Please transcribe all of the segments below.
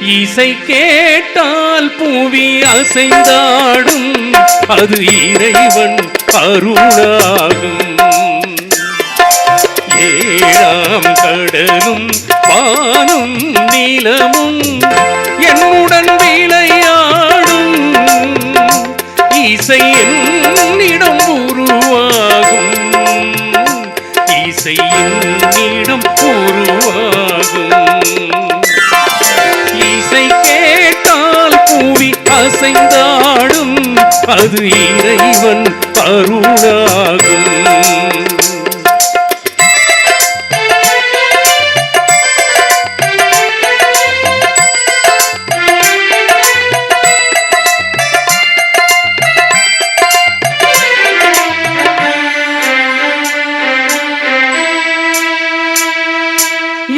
இசை கேட்டால் புவி அசைந்தாடும். அது இறைவன் அருளாகும். ஏழாம் கடலும் வானும் நிலமும் அது இறைவன் அருளாகும்.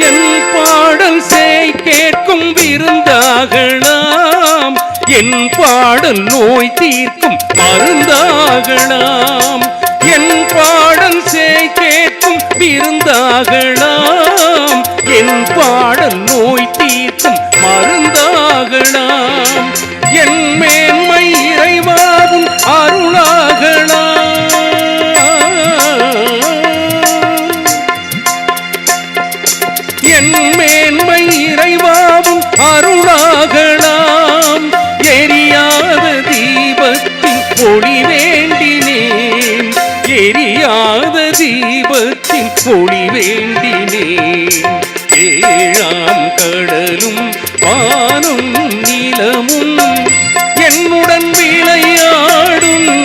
என் பாடல் சேய் கேட்கும் விருந்தாகலாம் என் பாடல் நோய் தீர்க்கும் மருந்தாகலாம். என் பாடல் செய் கேட்கும் விருந்தாகலாம். என் பாடல் நோய் தீர்க்கும் மருந்தாகலாம். என் மேன்மை இறைவாவும் அருளாகலாம். என் மேன்மை இறைவாவும் அருள் தீபத்தின் வேண்டினே. ஏழாம் கடலும் வானும் நிலமும் என்னுடன் விளையாடும்.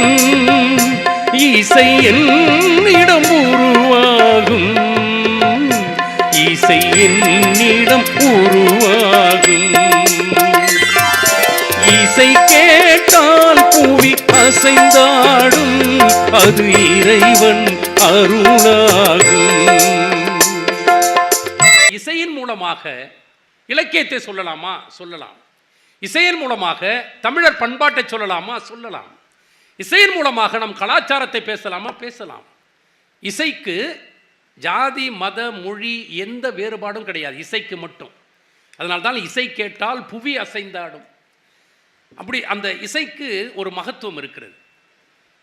இசை என்னிடம் உருவாகும். இசை என்னிடம் உருவாகும். இசை கேட்டால் பூவி அசைந்தாடும். அது இறைவன் அருளாகும். இசையின் மூலமாக இலக்கியத்தை சொல்லலாமா? சொல்லலாம். இசையின் மூலமாக தமிழர் பண்பாட்டை சொல்லலாமா? சொல்லலாம். இசையின் மூலமாக நம் கலாச்சாரத்தை பேசலாமா? பேசலாம். இசைக்கு ஜாதி மத மொழி எந்த வேறுபாடும் கிடையாது. இசைக்கு மட்டும். அதனால்தான் இசை கேட்டால் புவி அசைந்தாடும். அப்படி அந்த இசைக்கு ஒரு மகத்துவம் இருக்கிறது.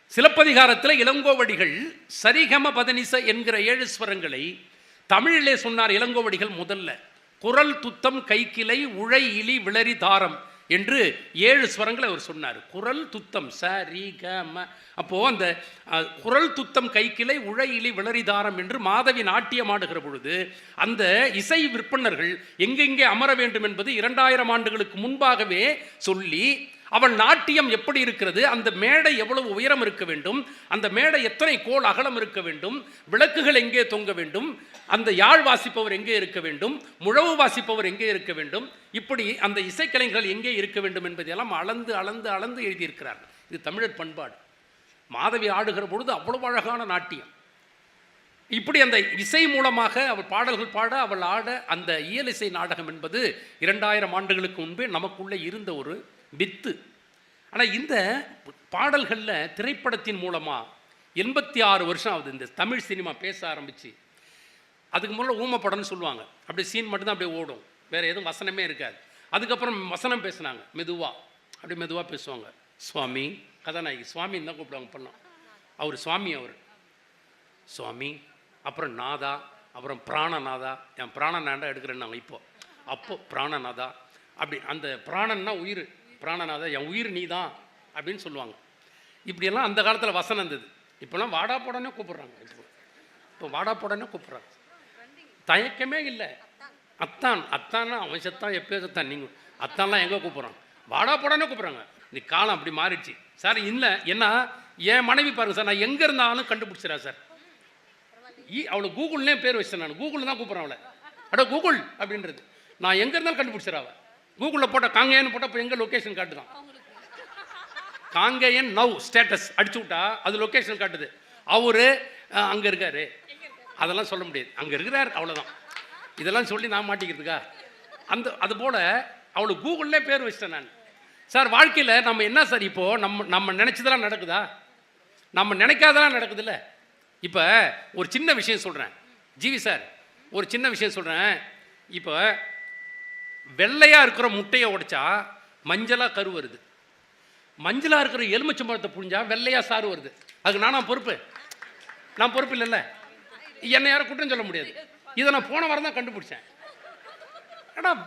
சிலப்பதிகாரத்தில் இளங்கோவடிகள் சரிகம பதனிச என்கிற ஏழு ஸ்வரங்களை தமிழிலே சொன்னார் இளங்கோவடிகள் முதல்ல. குரல் துத்தம் கைக்கிளை உழை இலி விளரி தாரம். என்று ஏழு ஸ்வரங்களை அவர் சொன்னார். குரல் துத்தம் ச ரீ க ம. அப்போது அந்த குரல் துத்தம் கைக்கிளை உழையிலி இலி என்று மாதவி நாட்டியம் ஆடுகிற பொழுது அந்த இசை விற்பனர்கள் எங்கெங்கே அமர வேண்டும் என்பது இரண்டாயிரம் ஆண்டுகளுக்கு முன்பாகவே சொல்லி அவள் நாட்டியம் எப்படி இருக்கிறது? அந்த மேடை எவ்வளவு உயரம் இருக்க வேண்டும்? அந்த மேடை எத்தனை கோல் அகலம் இருக்க வேண்டும்? விளக்குகள் எங்கே தொங்க வேண்டும்? அந்த யாழ் வாசிப்பவர் எங்கே இருக்க வேண்டும்? முழவு வாசிப்பவர் எங்கே இருக்க வேண்டும்? இப்படி அந்த இசைக்கலைஞர்கள் எங்கே இருக்க வேண்டும் என்பதையெல்லாம் அளந்து அளந்து அளந்து எழுதியிருக்கிறார் இது தமிழர் பண்பாடு. மாதவி ஆடுகிற பொழுது அவ்வளவு அழகான நாட்டியம். இப்படி அந்த இசை மூலமாக அவள் பாடல்கள் பாட அவள் ஆட அந்த இயல் இசை நாடகம் என்பது இரண்டாயிரம் ஆண்டுகளுக்கு முன்பே நமக்குள்ளே இருந்த ஒரு வித்து. ஆனால் இந்த பாடல்களில் திரைப்படத்தின் மூலமாக எண்பத்தி ஆறு வருஷம் ஆகுது. இந்த தமிழ் சினிமா பேச ஆரம்பிச்சு. அதுக்கு முதல்ல ஊமை படம்னு சொல்லுவாங்க. அப்படியே சீன் மட்டும்தான் அப்படியே ஓடும். வேறு எதுவும் வசனமே இருக்காது. அதுக்கப்புறம் வசனம் பேசுனாங்க. மெதுவாக அப்படியே மெதுவாக பேசுவாங்க. சுவாமி கதாநாயகி சுவாமின்னு தான் கூப்பிடுவாங்க பண்ணோம் அவர் சுவாமி அவர். சுவாமி அப்புறம் நாதா அப்புறம் பிராணநாதா. என் பிராணநாதா எடுக்கிறேன்னாங்க இப்போ. அப்போ பிராணநாதா. அப்படி அந்த பிராணன்னா உயிர். பிராணநாதா என் உயிர் நீ தான் அப்படின்னு சொல்லுவாங்க. இப்படியெல்லாம் அந்த காலத்தில் வசனம் இருந்தது. இப்போலாம் வாடா போடனே கூப்பிடுறாங்க. இப்போ இப்போ வாடா போடனே கூப்பிட்றாங்க. தயக்கமே இல்லை. அத்தான் அத்தான்னா அவன் செத்தான் எப்பயோ செத்தான். நீங்கள் அத்தான்லாம் எங்கே கூப்பிட்றாங்க? வாடா போடனே கூப்பிட்றாங்க. இந்த காலம் அப்படி மாறிடுச்சு. சார் இல்லை என்ன என் மனைவி பாருங்க சார் நான் எங்கே இருந்தாலும் கண்டுபிடிச்சிடா சார். ஈ அவளை கூகுள்னே பேர் வச்சேன் நான். கூகுள் தான் கூப்பிட்றேன் அவளை. அட கூகுள் அப்படின்றது. நான் எங்கே இருந்தாலும் கண்டுபிடிச்சிடா அவள் கூகுளில் போட்ட காங்கேயன் போட்டால் இப்போ எங்கே லொக்கேஷன் காட்டுதான்? காங்கேயன் நவ் ஸ்டேட்டஸ் அடிச்சு விட்டா அது லொக்கேஷன் காட்டுது. அவரு அங்கே இருக்காரு. அதெல்லாம் சொல்ல முடியாது. அங்கே இருக்கிறார் அவ்வளோதான் இதெல்லாம் சொல்லி நான் மாட்டிக்கிறதுக்கா? அந்த அதுபோல் அவளுக்கு கூகுளில் பேர் வச்சிட்டேன் நான். சார் வாழ்க்கையில் நம்ம என்ன சார் இப்போது நம்ம நம்ம நினச்சதெல்லாம் நடக்குதா? நம்ம நினைக்காதெல்லாம் நடக்குதுல்ல? இப்போ ஒரு சின்ன விஷயம் சொல்கிறேன் ஜிவி சார் ஒரு சின்ன விஷயம் சொல்கிறேன் இப்போ வெள்ளையாக இருக்கிற முட்டையை உடைச்சா மஞ்சளாக கரு வருது. மஞ்சளாக இருக்கிற எலுமிச்சம்பழத்தை புழிஞ்சா வெள்ளையாக சாறு வருது. அதுக்கு நானா பொறுப்பு. நான் பொறுப்பு இல்லைல்ல. என்னை யாரும் குற்றம் சொல்ல முடியாது. இதை நான் போன வாரம் தான் கண்டுபிடிச்சேன். ஆனால்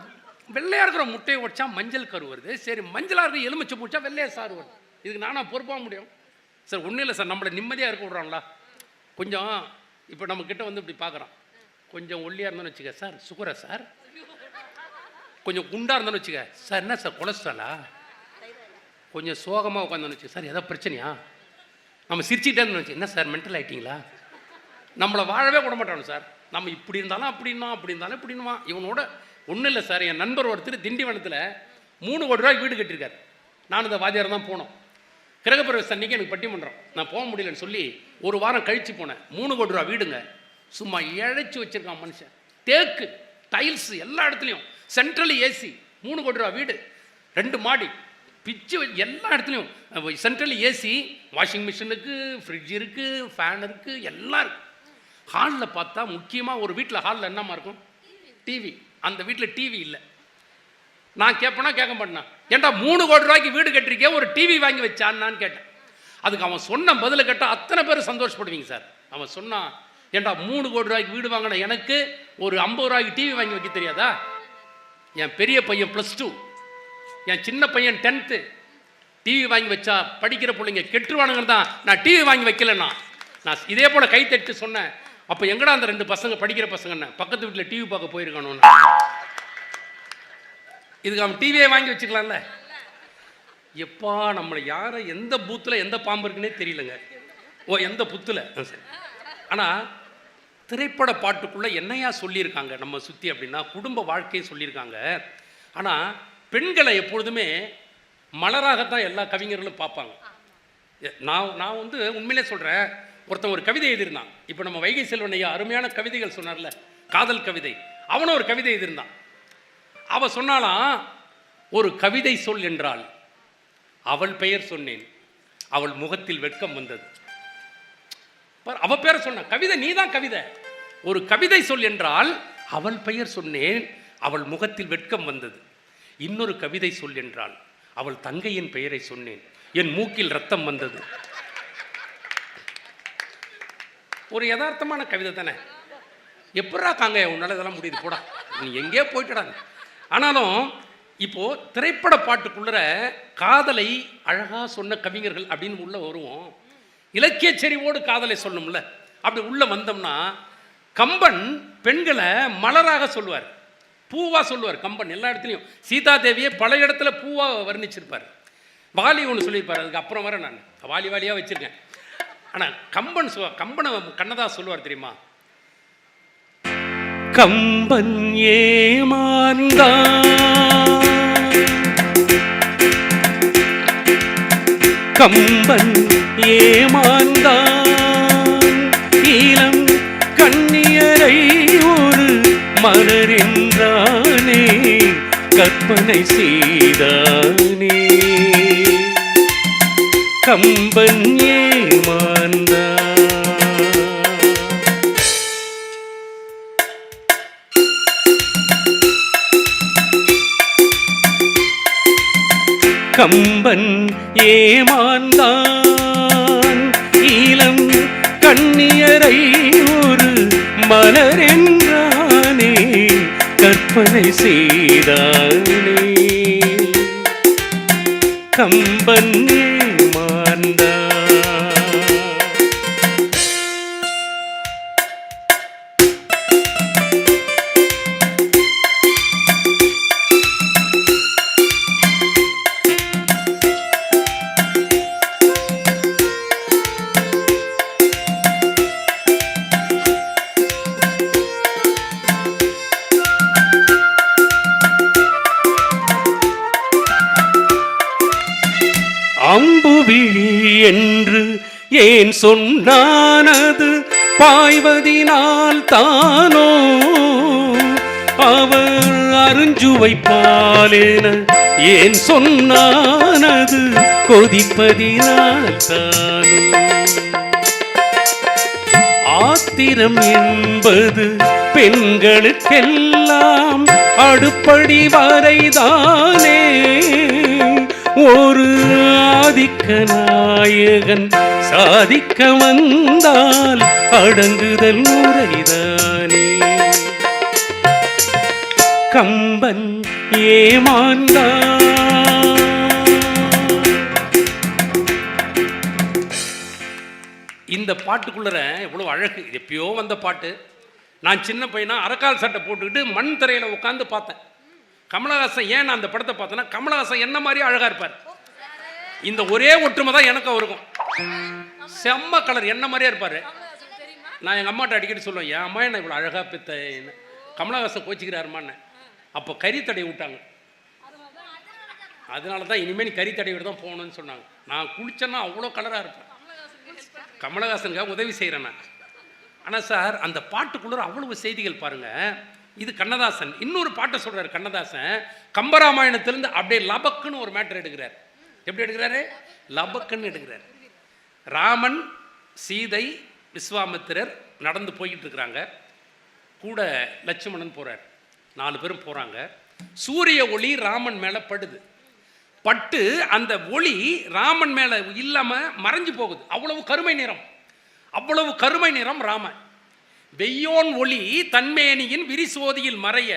வெள்ளையாக இருக்கிற முட்டையை உடைச்சா மஞ்சள் கரு வருது. சரி மஞ்சளாக இருக்கிற எலுமிச்சை பிடிச்சா வெள்ளையாக சாறு வருது. இதுக்கு நானா பொறுப்பாக முடியும். சார் ஒன்றும் இல்லை சார். நம்மளை நிம்மதியாக இருக்க விட்றாங்களா கொஞ்சம் இப்போ நம்மக்கிட்ட வந்து இப்படி பார்க்குறோம் கொஞ்சம் ஒல்லியாக இருந்தோன்னு வச்சுக்க சார். சுகரா சார்? கொஞ்சம் குண்டாக இருந்தோன்னு வச்சுக்க. சார் என்ன சார் கொலஸ்ட்ராலா? கொஞ்சம் சோகமாக உட்காந்தோன்னு வச்சுக்க. சார் எதாவது பிரச்சனையா? நம்ம சிரிச்சுக்கிட்டே இருந்தோம் வச்சு என்ன சார் மென்டல் ஆகிட்டிங்களா நம்மளை வாழவே விட மாட்டானு சார். நம்ம இப்படி இருந்தாலும் அப்படின்னா அப்படி இருந்தாலும் இப்படின்னுமா இவனோட ஒன்றும் இல்லை சார். என் நண்பர் ஒருத்தர் திண்டிவனத்தில் மூணு கோடி ரூபாய்க்கு வீடு கட்டியிருக்காரு. நான் இந்த வாத்தியார் தான் போனோம். கிரகப்பிரவேசம் அன்னைக்கு எனக்கு பட்டிமன்றம். நான் போக முடியலன்னு சொல்லி ஒரு வாரம் கழித்து போனேன். மூணு கோடி ரூபா வீடுங்க. சும்மா இழைச்சி வச்சிருக்கான் மனுஷன். தேக்கு டைல்ஸ் எல்லா இடத்துலையும். சென்ட்ரல் ஏசி மூணு கோடி ரூபா வீடு ரெண்டு மாடி பிச்சு எல்லா இடத்துலையும் சென்ட்ரல் ஏசி வாஷிங் மிஷினுக்கு ஃப்ரிட்ஜ் இருக்குது ஃபேன் இருக்குது எல்லாம் இருக்குது ஹாலில் பார்த்தா முக்கியமாக ஒரு வீட்டில் ஹாலில் என்னமா இருக்கும்? டிவி அந்த வீட்டில் டிவி இல்லை. நான் கேட்பேனா கேட்க மாட்டேனா? ஏன்டா மூணு கோடி ரூபாய்க்கு வீடு கட்டிருக்கே ஒரு டிவி வாங்கி வச்சான்னு கேட்டேன். அதுக்கு அவன் சொன்ன பதில கேட்டால் அத்தனை பேர் சந்தோஷப்படுவீங்க சார். அவன் சொன்னான் ஏன்டா மூணு கோடி ரூபாய்க்கு வீடு வாங்கின எனக்கு ஒரு ஐம்பது ரூபாய்க்கு டிவி வாங்கி வைக்க தெரியாதா? என் பெரிய பையன் ப்ளஸ் டூ என் சின்ன பையன் டென்த்து டிவி வாங்கி வச்சா படிக்கிற பிள்ளைங்க கெட்டுருவானுங்கன்னு தான் நான் டிவி வாங்கி வைக்கலண்ணா நான் இதே போல் கை தட்டு சொன்னேன். அப்போ எங்கடா அந்த ரெண்டு பசங்க படிக்கிற பசங்கன்னு? பக்கத்து வீட்டில் டிவி பார்க்க போயிருக்கானு இதுக்கு அவன் டிவியே வாங்கி வச்சுக்கலாம்ல? எப்பா நம்மளை யாரை எந்த பூத்தில் எந்த பாம்பு இருக்குன்னே தெரியலங்க. ஓ எந்த புத்தில் ஆனால் திரைப்பட பாட்டுக்குள்ளே என்னையா சொல்லியிருக்காங்க? நம்ம சுற்றி அப்படின்னா குடும்ப வாழ்க்கையை சொல்லியிருக்காங்க. ஆனால் பெண்களை எப்பொழுதுமே மலராகத்தான் எல்லா கவிஞர்களும் பார்ப்பாங்க. நான் நான் வந்து உண்மையிலே சொல்கிறேன் ஒருத்தன் ஒரு கவிதை எழுதியிருந்தான். இப்போ நம்ம வைகை செல்வன் ஐயா அருமையான கவிதைகள் சொன்னார்ல காதல் கவிதை. அவனும் ஒரு கவிதை எழுதியிருந்தான். அவள் சொன்னாலாம் ஒரு கவிதை சொல் என்றால் அவள் பெயர் சொன்னேன் அவள் முகத்தில் வெட்கம் வந்தது. அவ பேரை சொன்ன கவிதை நீ தான் கவிதை. ஒரு கவிதை சொல் என்றால் அவள் பெயர் சொன்னேன் அவள் முகத்தில் வெட்கம் வந்தது. இன்னொரு கவிதை சொல் என்றால் அவள் தங்கையின் பெயரை சொன்னேன் என் மூக்கில் ரத்தம் வந்தது. ஒரு யதார்த்தமான கவிதை தானே? எப்படா தாங்க உன்னால் இதெல்லாம் முடியுது போடா. நீ எங்கேயோ போயிட்டடா. ஆனாலும் இப்போ திரைப்பட பாட்டுக்குள்ளற காதலை அழகாக சொன்ன கவிஞர்கள் அப்படின்னு உள்ளே வருவோம். இலக்கிய செறிவோடு காதலை சொல்லணும்ல. அப்படி உள்ளே வந்தோம்னா கம்பன் பெண்களை மலராக சொல்லுவார். பூவா சொல்லுவார் கம்பன் எல்லா இடத்துலையும். சீதா தேவியை பல இடத்துல பூவாக வர்ணிச்சிருப்பார். வாலி ஒன்று சொல்லியிருப்பார் அதுக்கு அப்புறம் வர நான். வாலி வாலியாக வச்சிருக்கேன். ஆனால் கம்பன் சொ கம்பனை கண்ணதா சொல்லுவார் தெரியுமா? கம்பன் ஏமாந்தான் கம்பன் ஏமாந்தான் கற்பனை செய்தானே கம்பன் ஏமாந்தான் கம்பன் ஏமாந்தான். ஈழம் கண்ணியரை ஒரு மலரென்றானே கற்பனை செய்தான் அம்புவிழி என்று ஏன் சொன்னானது? பாய்வதினால் தானோ? அவர் அருஞ்சுவை ஏன் சொன்னானது? கொதிப்பதினால் தானோ? ஆத்திரம் என்பது பெண்களுக்கெல்லாம் அடுப்படி வரைதானே? ஒரு சாதிக்க நாயகன் சாதிக்க வந்தால் அடங்குதல் முறைதானே. கம்பன் ஏமாந்தான் இந்த பாட்டுக்குள்ளற இவ்வளவு அழகு. எப்பயோ வந்த பாட்டு. நான் சின்ன பையனா அரக்கால் சட்டை போட்டுக்கிட்டு மண் தரையில் உட்காந்து பார்த்தேன். கமலஹாசன் ஏன் நான் அந்த படத்தை பார்த்தேன்னா கமலஹாசன் என்ன மாதிரி அழகா இருப்பார். இந்த ஒரே ஒற்றுமை தான் எனக்கும் இருக்கும் செம்ம கலர் என்ன மாதிரியே இருப்பார். நான் எங்கள் அம்மாட்ட அடிக்கடி சொல்லுவேன் என் அம்மா என்ன இவ்வளோ அழகாக பித்த கமலஹாசன் கோச்சிக்கிறாருமான்னு அப்போ கறி தடை விட்டாங்க. அதனால தான் இனிமேல் நீ கறி தடை தான் போகணும்னு சொன்னாங்க. நான் குளிச்சேன்னா அவ்வளோ கலராக இருப்பேன். கமலஹாசனுக்காக உதவி செய்கிறேன் நான். ஆனால் சார் அந்த பாட்டுக்குள்ள அவ்வளவு செய்திகள் பாருங்கள் இது கண்ணதாசன். இன்னொரு பாட்டை சொல்கிறார் கண்ணதாசன். கம்பராமாயணத்திலிருந்து அப்படியே லபக்குன்னு ஒரு மேட்டர் எடுக்கிறார். எப்படி எடுக்கிறாரு? லபக்குன்னு எடுக்கிறார். ராமன் சீதை விஸ்வாமித்திரர் நடந்து போய்கிட்டு இருக்கிறாங்க. கூட லட்சுமணன் போகிறார் நாலு பேரும் போகிறாங்க சூரிய ஒளி ராமன் மேலே படுது. பட்டு அந்த ஒளி ராமன் மேலே இல்லாமல் மறைஞ்சு போகுது. அவ்வளவு கருமை நிறம். அவ்வளவு கருமை நிறம் ராமன். வெய்யோன் ஒளி தன்மேனியின் விரிசோதியில் மறைய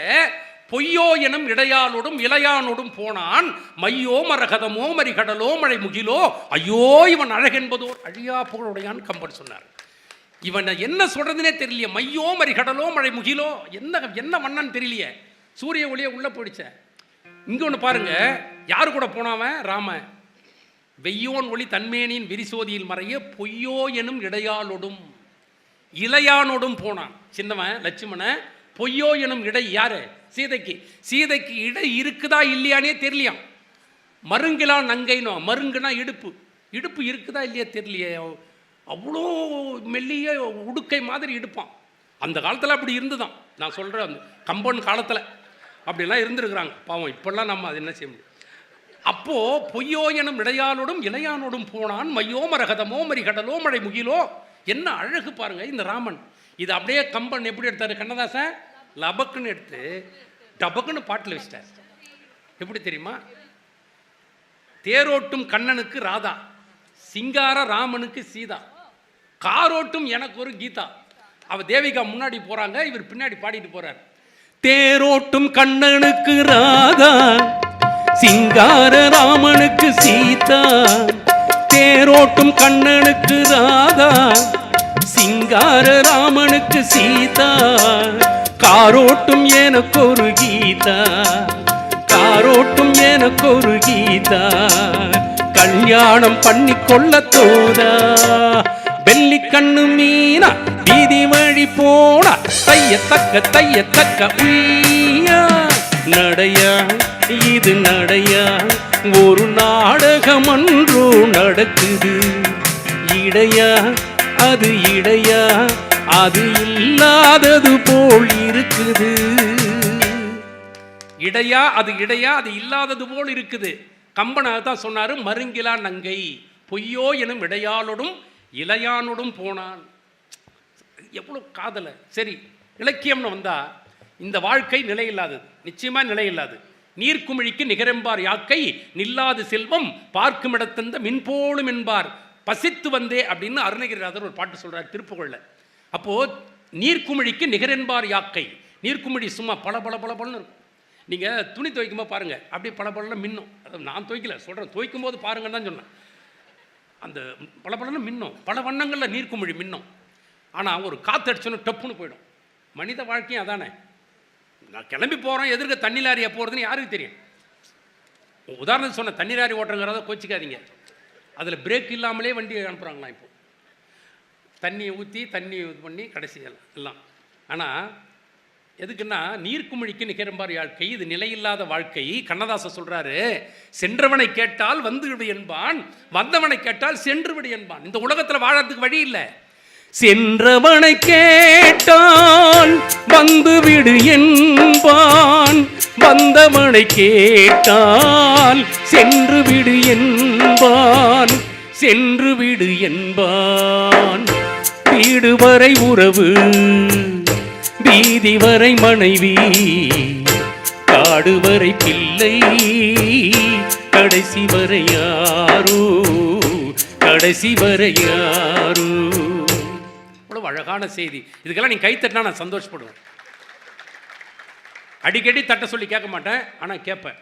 பொய்யோ எனும் இடையாளோடும் இளையானோடும் போனான். மையோ மரகதமோ மரிகடலோ மழை முகிலோ ஐயோ இவன் அழகென்பதோ அழியா புகழுடையான் கம்பன் சொன்னார். இவனை என்ன சொல்றதுனே தெரியலையே. மையோ மரிகடலோ மழை முகிலோ என்ன என்ன வண்ணான்னு தெரியலையே. சூரிய ஒளியே உள்ள போயிடுச்ச. இங்க ஒன்று பாருங்க. யார் கூட போனாவன்? ராமன் வெய்யோன் ஒளி தன்மேனியின் விரிசோதியில் மறைய பொய்யோ எனும் இடையாளொடும் இளையானோடும் போனான். சின்னவன் லட்சுமண பொய்யோ எனும் இடை யாரு? சீதைக்கு. சீதைக்கு இடை இருக்குதா இல்லையானே தெரியலையாம். மருங்கிலா நங்கைனோ மருங்குனா இடுப்பு. இடுப்பு இருக்குதா இல்லையா தெரியலையே. அவ்வளோ மெல்லிய உடுக்கை மாதிரி இடுப்பான். அந்த காலத்தில் அப்படி இருந்துதான். நான் சொல்கிறேன் அந்த கம்பன் காலத்தில் அப்படிலாம் இருந்திருக்கிறாங்க. பாவம் இப்பெல்லாம் நம்ம அது என்ன செய்ய முடியும்? அப்போது பொய்யோ எனும் இடையாளோடும் இளையானோடும் போனான். மையோ மரகதமோ மரிகடலோ மழை முகிலோ என்ன அழகு பாருங்க இந்த ராமன். இது அப்படியே கம்பன் எப்படி எடுத்தாரு? கண்ணதாசன்? லபக்குன்னு எடுத்து டபக்குன்னு பாட்டில் வச்சிட்டார். எப்படி தெரியுமா? தேரோட்டும் கண்ணனுக்கு ராதா சிங்கார ராமனுக்கு சீதா காரோட்டும் எனக்கு ஒரு கீதா. அவ தேவிகா முன்னாடி போகிறாங்க இவர் பின்னாடி பாடிட்டு போகிறார் தேரோட்டும் கண்ணனுக்கு ராதா சிங்கார ராமனுக்கு சீதா தேரோட்டும் கண்ணனுக்கு ராதா சிங்கார ராமனுக்கு சீதா. காரோட்டும் எனக்கு ஒரு கீதா. காரோட்டும் எனக்கு ஒரு கீதா. கல்யாணம் பண்ணி கொள்ள தோதா. வெள்ளி கண்ணு மீனா வீதி வழி போனா. தைய தக்க தைய தக்க உய்யா நடையா இது நடையா. ஒரு நாடகம் அன்றோ நடக்குது. இடையா அது இடையா? அது இல்லாதது போல் இருக்குது. இடையா அது இடையா அது இல்லாதது போல் இருக்குது. கம்பன் தான் சொன்னாரு மருங்கிலா நங்கை பொய்யோ எனும் இடையாளோடும் இளையானோடும் போனான். எவ்வளோ காதலை. சரி இலக்கியம்னு வந்தா இந்த வாழ்க்கை நிலையில்லாதது. நிச்சயமா நிலையில்லாது. நீர்க்குமிழிக்கு நிகரம்பார் யாக்கை நில்லாது செல்வம் பார்க்குமிடத்தந்த மின்போலும் என்பார். பசித்து வந்தே அப்படின்னு அருணகிரிநாதர் ஒரு பாட்டு சொல்கிறார் திருப்புகழில். அப்போது நீர்க்குமிழிக்கு நிகரென்பார் யாக்கை. நீர்க்குமிழி சும்மா பல பல பல பலன்னு இருக்கும். நீங்கள் துணி துவைக்கும்போது பாருங்கள் அப்படியே பல பலன்னு மின்னும். அதை நான் துவைக்கல சொல்கிறேன் துவைக்கும் போது பாருங்கன்னு தான் சொன்னேன். அந்த பல பலன்னு மின்னும். பல வண்ணங்களில் நீர்க்குமிழி மின்னும். ஆனால் ஒரு காற்று அடிச்சோன்னு டப்புன்னு போயிடும். மனித வாழ்க்கையும் அதானே. நான் கிளம்பி போகிறோம் எதிர்க்க தண்ணி லாரியாக போகிறதுன்னு யாருக்கு தெரியும்? உதாரணத்துக்கு சொன்ன தண்ணி லாரி ஓட்டுறங்கிறத கோச்சிக்காதீங்க. அதில் பிரேக் இல்லாமலே வண்டி அனுப்புகிறாங்களாம் இப்போ. தண்ணியை ஊற்றி தண்ணி இது பண்ணி கடைசி எல்லாம் ஆனால் எதுக்குன்னா நீர்க்குமிழிக்கு நிகரம்பார் வாழ்க்கை இது நிலையில்லாத வாழ்க்கை. கண்ணதாசன் சொல்கிறாரு சென்றவனை கேட்டால் வந்து விடு என்பான் வந்தவனை கேட்டால் சென்று விடு என்பான். இந்த உலகத்தில் வாழறதுக்கு வழி இல்லை. சென்றவனை கேட்டால் வந்து விடு என்பான் வந்தவனை கேட்டால் சென்று விடு என்பான். சென்று விடு என்பான். வீடு வரை உறவு வீதி வரை மனைவி காடு வரை பிள்ளை கடைசி வரை யாரோ கடைசி வரை யாரோ? இவ்வளவு அழகான செய்தி. இதுக்கெல்லாம் நீ கைத்தட்டினா நான் சந்தோஷப்படுவேன். அடிக்கடி தட்ட சொல்லி கேட்க மாட்டேன் ஆனால் கேட்பேன்.